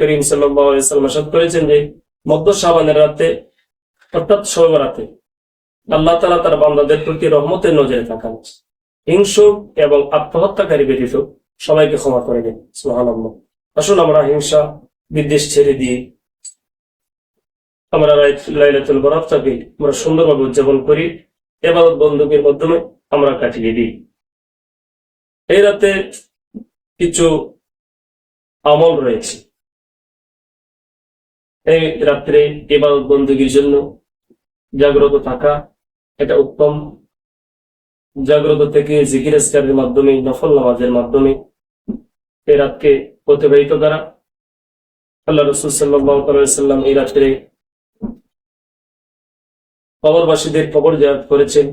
করিম সাল্লাম আসাদ করেছেন যে মধ্য সাবানের রাতে, অর্থাৎ রাতে, আল্লাহ তালা তার বান্দাদের প্রতি রহমতের নজরে হিংসুক এবং আত্মহত্যাকারী ব্যতীত সবাইকে ক্ষমা করে দেন। আসুন আমরা হিংসা, বিদ্বেষ ছেড়ে দিয়ে আমরা আমরা সুন্দরভাবে উদযাপন করি, এবাদত বন্ধুকের মাধ্যমে আমরা কাটিয়ে দিই। এই রাতে কিছু আমল রয়েছে। এই রাত্রে ইবাদত বন্দুকির জন্য জাগ্রত থাকা এটা উত্তম জাগ্রত থেকে জিকির মাধ্যমে, নফল নামাজের মাধ্যমে এই রাতকে অতিবাহিত করা। আল্লাহ রসুল সাল্লাম এই রাত্রে কবরবাসীদের কবর জায়াত করেছেন।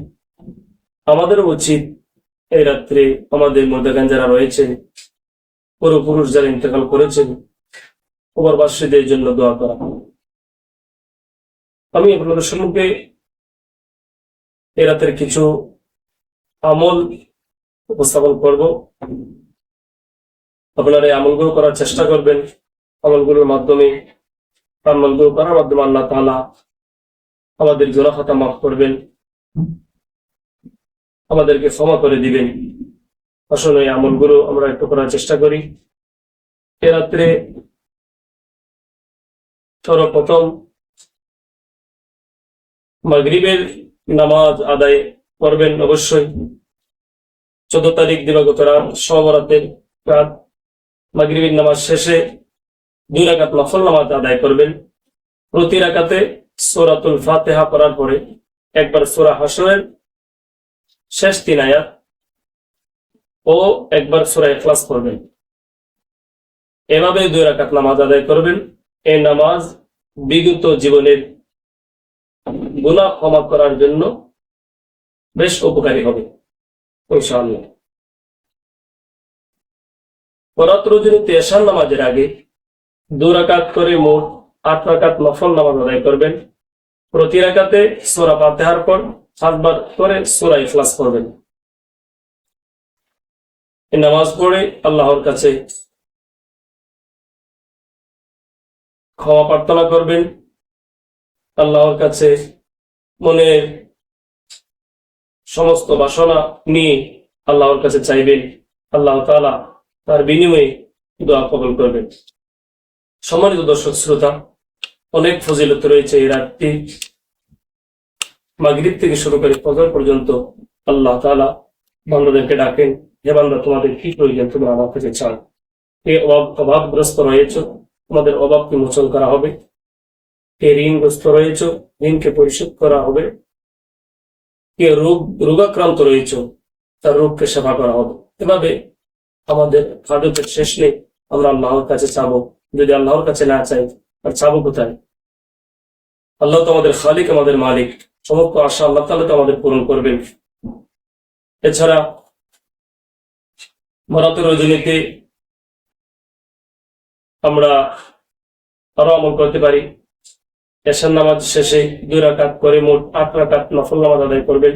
আমাদেরও উচিত এই রাত্রে আমাদের মধ্যে যারা রয়েছেন পূর্বপুরুষ যারা ইন্তেকাল করেছেন কবরবাসীদের জন্য দোয়া করা। আমি আপনাদের সম্মুখে এ রাতের কিছু আমল উপস্থাপন করব। আপনারা এই আমলগুলো করার চেষ্টা করবেন। আমলগুলোর মাধ্যমে আমলগুলো করার মাধ্যমে আল্লাহ তাআলা আমাদের গুনাহ মাফ করবেন। আমাদেরকে ক্ষমা করে দিবেন। আসলে এই আমলগুলো আমরা একটু করার চেষ্টা করি। এ রাত্রে সর্বপ্রথম মাগরিবের নামাজ আদায় করবেন অবশ্যই। চোদ্দ তারিখ দিবাগত রাত সবরাতের রাত। মাগরিবের নামাজ শেষে দুই রাকাত নফল নামাজ আদায় করবেন। প্রতি রাকাতে সোরাতুল ফাতেহা পড়ার পরে একবার সোরা হাসরের শেষ তিন আয়াত ও একবার সোরা এখলাস করবেন এভাবে দুই রাকাত নামাজ আদায় করবেন। এই নামাজ বিগত জীবনের গুনাহ ক্ষমা করার জন্য বেশ উপকারী হবে, ইনশাআল্লাহ। নামাজের আগে দু রাকাত করে মোট আট রাকাত নফল নামাজ আদায় করবেন। প্রতি রাকাতে সোরা ফাতেহার পর সাতবার করে সোরা ইখলাস করবেন নামাজ পড়ে আল্লাহর কাছে ক্ষমা প্রার্থনা করবেন। আল্লাহর কাছে মনের সমস্ত বাসনা নিয়ে আল্লাহর কাছে চাইবেন। আল্লাহ তাআলা তার বিনিময়ে দোয়া কবুল করবেন। সম্মানিত দর্শক শ্রোতা, অনেক ফজিলত রয়েছে এই রাতটি। মাগরিব থেকে শুরু করে ফজর পর্যন্ত আল্লাহ তাআলা বান্দাদেরকে ডাকেন, হে বান্দা, তোমাদের কি প্রয়োজন? তুমি আমার কাছে চান কে অভাব অভাবগ্রস্ত রয়েছ। তোমাদের অভাবকে মোচন করা হবে। কে ঋণগ্রস্ত রয়েছ, ঋণকে পরিশোধ করা হবে। কে রোগ, রোগাক্রান্ত রয়েছ, তার রোগকে সেবা করা হবে। এভাবে আমাদের হাজতের শেষ আমরা আল্লাহর কাছে চাবো। যদি আল্লাহর কাছে না চাই আর চাবো কোথায়? আল্লাহ তো আমাদের খালিক, আমাদের মালিক। সমস্ত আশা আল্লাহ তাহলে তো আমাদের পূরণ করবেন। এছাড়া মরাতের রজনীতে আমরা আরও আমল করতে পারি। এশার নামাজ শেষে দুই রাকাত করে মোট আট রাকাত নফল নামাজ আদায় করবেন।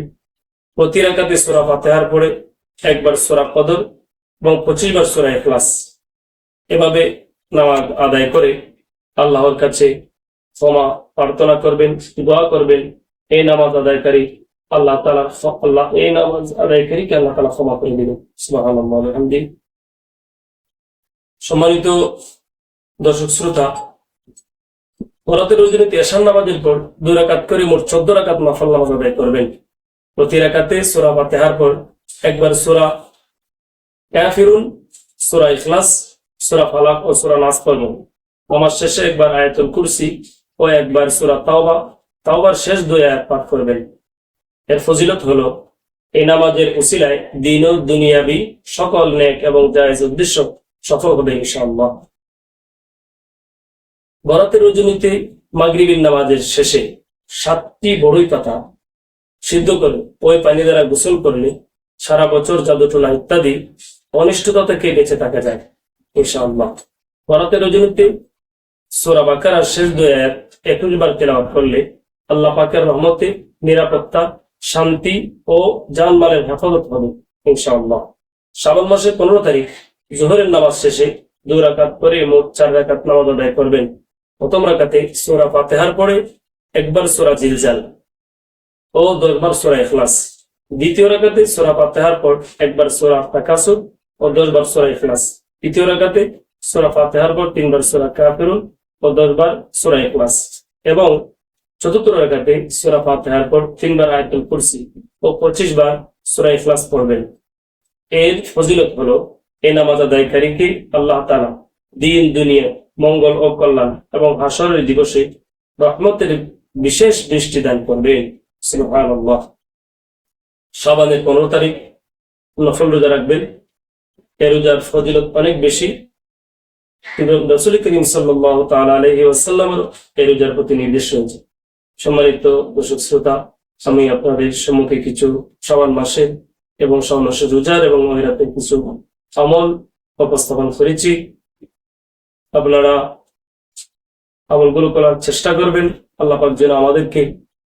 প্রতি রাকাতে সোরা ফাতেহার পরে একবার সোরা কদর এবং পঁচিশ বার সোরা এখলাস এভাবে নামাজ আদায় করে আল্লাহর কাছে ক্ষমা প্রার্থনা করবেন, দোয়া করবেন। এই নামাজ আদায়কারী আল্লাহ তালা আল্লাহ এই নামাজ আদায়কারীকে আল্লাহ তালা ক্ষমা করে আলহামদি সম্মানিত দর্শক শ্রোতা বরাতের রজনীতে এশার নামাজের পর দুই রাকাত করে মোট চোদ্দ রাকাত নফল নামাজ আদায় করবেন। প্রতি রাকাতে সোরা ফাতেহার পর একবার সোরা কাফিরুন, সোরা ইখলাস, সোরা ফালাক ও সোরা নাস পড়বেন নামাজ শেষে একবার আয়াতুল কুরসি ও একবার সোরা তাওবা। তাওবার শেষ দুই আয়াত পাঠ করবেন। এর ফজিলত হলো, এই নামাজের উসিলায় দিন ও দুনিয়াবি সকল নেক এবং জায়েজ উদ্দেশ্য সফল হবে ইনশাআল্লাহ। বরাতের রজনীতে মাগরিবিন নামাজের শেষে সাতটি বড়ই পাতা সিদ্ধ করে ওই পানি দ্বারা গোসল করলে সারা বছর জাদুটোনা ইত্যাদি অনিষ্টতা থেকে বেঁচে থাকা যায়, ইনশাআল্লাহ। বরাতের রজনীতে সোরা বাকারার শেষ দুই একুশ বার তেলাওয়াত করলে আল্লাহ পাকের রহমতে নিরাপত্তা, শান্তি ও জানমালের হেফাজত হবে, ইনশাআল্লাহ। শ্রাবণ মাসের পনেরো তারিখ জোহরের নামাজ শেষে দু রাকাত করে মোট চার রাকাত নামাজ আদায় করবেন। প্রথম রাকাতে সোরা ফাতেহার পরে একবার সোরা জিলজাল ও দশবার সোরা ইখলাস। দ্বিতীয় রাকাতে সোরা ফাতেহার পর একবার সোরা তাকাসুর ও দশবার সোরা ইখলাস। তৃতীয় রাকাতে সোরা ফাতেহার পর তিনবার সোরা কাফিরুন ও দশবার সোরা ইখলাস। এবং চতুর্থ রাখাতে সোরা ফাতেহার পর তিনবার আয়াতুল কুরসি ও পঁচিশ বার সোরা ইখলাস পড়বেন। এর ফজিলত হলো, এ নামাজ আদায়কারীকে আল্লাহ তালা দিন, দুনিয়া মঙ্গল ও কল্যাণ এবং হাসরের দিবসে রহমতের বিশেষ দৃষ্টি দান করবেন। সুবহানাল্লাহ। শাবানের পনেরো তারিখ নফল রোজা রাখবেন। এ রোজার ফজিলত অনেক বেশি। কিন্তু রসুল করিম সাল্লাহ আলাইহি ওয়াসাল্লামের এই রোজার প্রতি নির্দেশ রয়েছে। সম্মানিত দর্শক শ্রোতা, আমি আপনাদের সম্মুখে কিছু শাওয়াল মাসের এবং শাওয়াল মাসের রোজার এবং মহিলাতে কিছু আমল উপস্থাপন করেছি। আপনারা আমলগুলো করার চেষ্টা করবেন। আল্লাহ পাক যেন আমাদেরকে,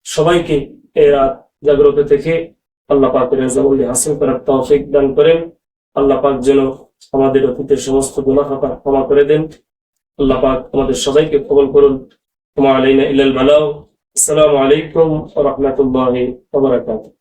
সবাইকে এই রাত জাগ্রত থেকে আল্লাহ পাকের রেজাউল হাসিল করার তৌফিক দান করেন। আল্লাহ পাক যেন আমাদের অতীতের সমস্ত গুনাহ খাতা ক্ষমা করে দেন। আল্লাহ পাক আমাদের সবাইকে কবল করুন। তোমা আলাইনা ইলাল বালাও আসসালামু আলাইকুম ওয়া রাহমাতুল্লাহি ওয়া বারাকাতুহু।